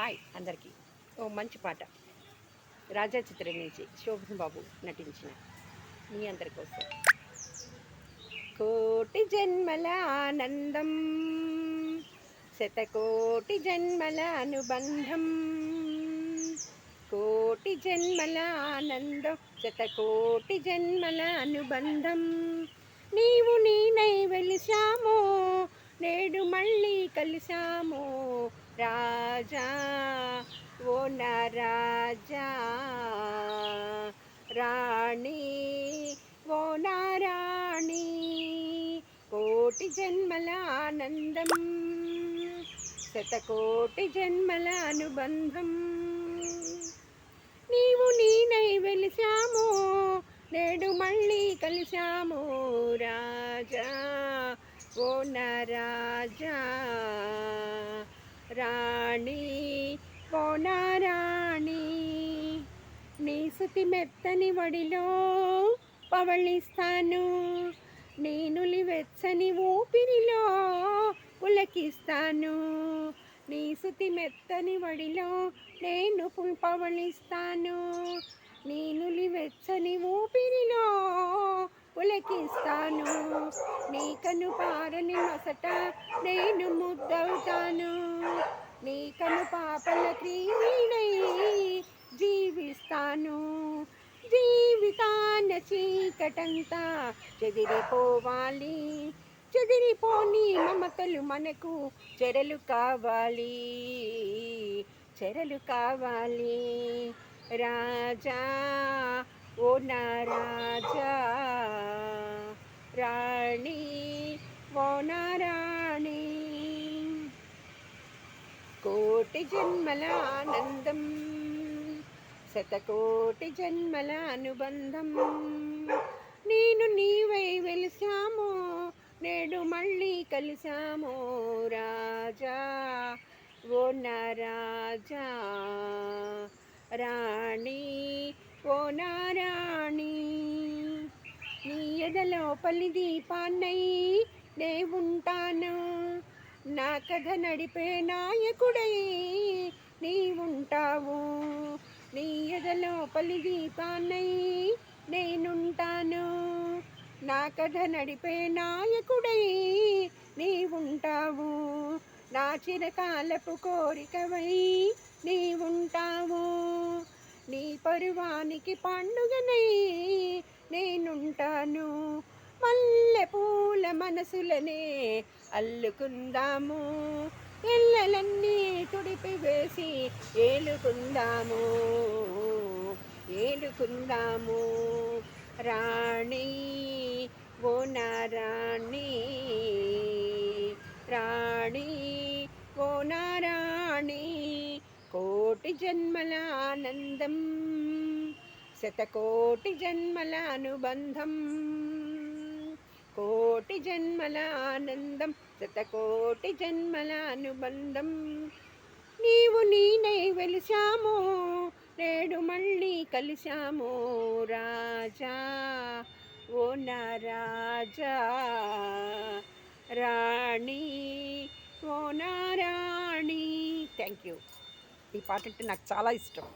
Hi అందరికీ ఓ మంచి పాట. రాజా చిత్రం నుంచి శోభన్ బాబు నటించిన మీ అందరి కోసం. కోటి జన్మల ఆనందం శతకోటి జన్మల అనుబంధం. కోటి జన్మల ఆనందం శతకోటి జన్మల అనుబంధం. నీవు నేనై వెలిసామో నేడు మళ్ళీ కలిసామో రాజా. ఓ నా రాజా రాణి. ఓ నా రాణి కోటి జన్మల ఆనందం. శతకోటి జన్మల అనుబంధం. నీవు నేనై వెలిసామో నేడు మళ్ళీ కలిసామో రాజా. ఓ నా రాణి ఓ నా నీ సుతి మెత్తని వడిలో పవళిస్తాను. నేనులి వెచ్చని ఊపిరిలో పులకిస్తాను. నీ సుతి మెత్తని వడిలో నేను పు- పవళిస్తాను నీ నులి వెచ్చని ఊపిరిలో పులకిస్తాను నీ కను పారని మసట నేను ముద్దవుతాను. నీ కను పాపల క్రీడై జీవిస్తాను. జీవితాన చీకటంతా చెదిరిపోవాలి. చెదిరిపోని మమతలు మనకు చెరలు కావాలి. చెరలు కావాలి. రాజా ఓ నా రాజా రాణి ఓ రాణి కోటి జన్మల ఆనందం శతకోటి జన్మల అనుబంధం. నేను నీవై వెలిసామో నేడు మళ్ళీ కలిసామో రాజా ఓ నారాజా. రాణి ఓ నారాణి. ఎదలోపలి దీపాన్నై నే ఉంటాను? నా కథ నడిపే నాయకుడై నీ ఉంటావు. నీ ఎదలోపలి దీపాన్నై నేనుంటాను నా కథ నడిపే నాయకుడై నీ ఉంటావు. నా చిరకాలపు కోరికవై నీ ఉంటావు. నీ పరువానికి పండుగనై నేనుంటాను. మల్లె పూల మనసులనే అల్లుకుందాము. ఎల్లలన్నీ తుడిపి వేసి ఏలుకుందాము. ఏలుకుందాము. రాణి ఓ నా రాణి రాణి ఓ నా రాణి కోటి జన్మల ఆనందం. శతకోటి జన్మల అనుబంధం. కోటి జన్మల ఆనందం శతకోటి జన్మల అనుబంధం. నీవు నేనై వెలిశాము నేడు మళ్ళీ కలిశాము రాజా. ఓ నా రాజా రాణి ఓ నా రాణి థ్యాంక్ యూ ఈ పాట అంటే నాకు చాలా ఇష్టం.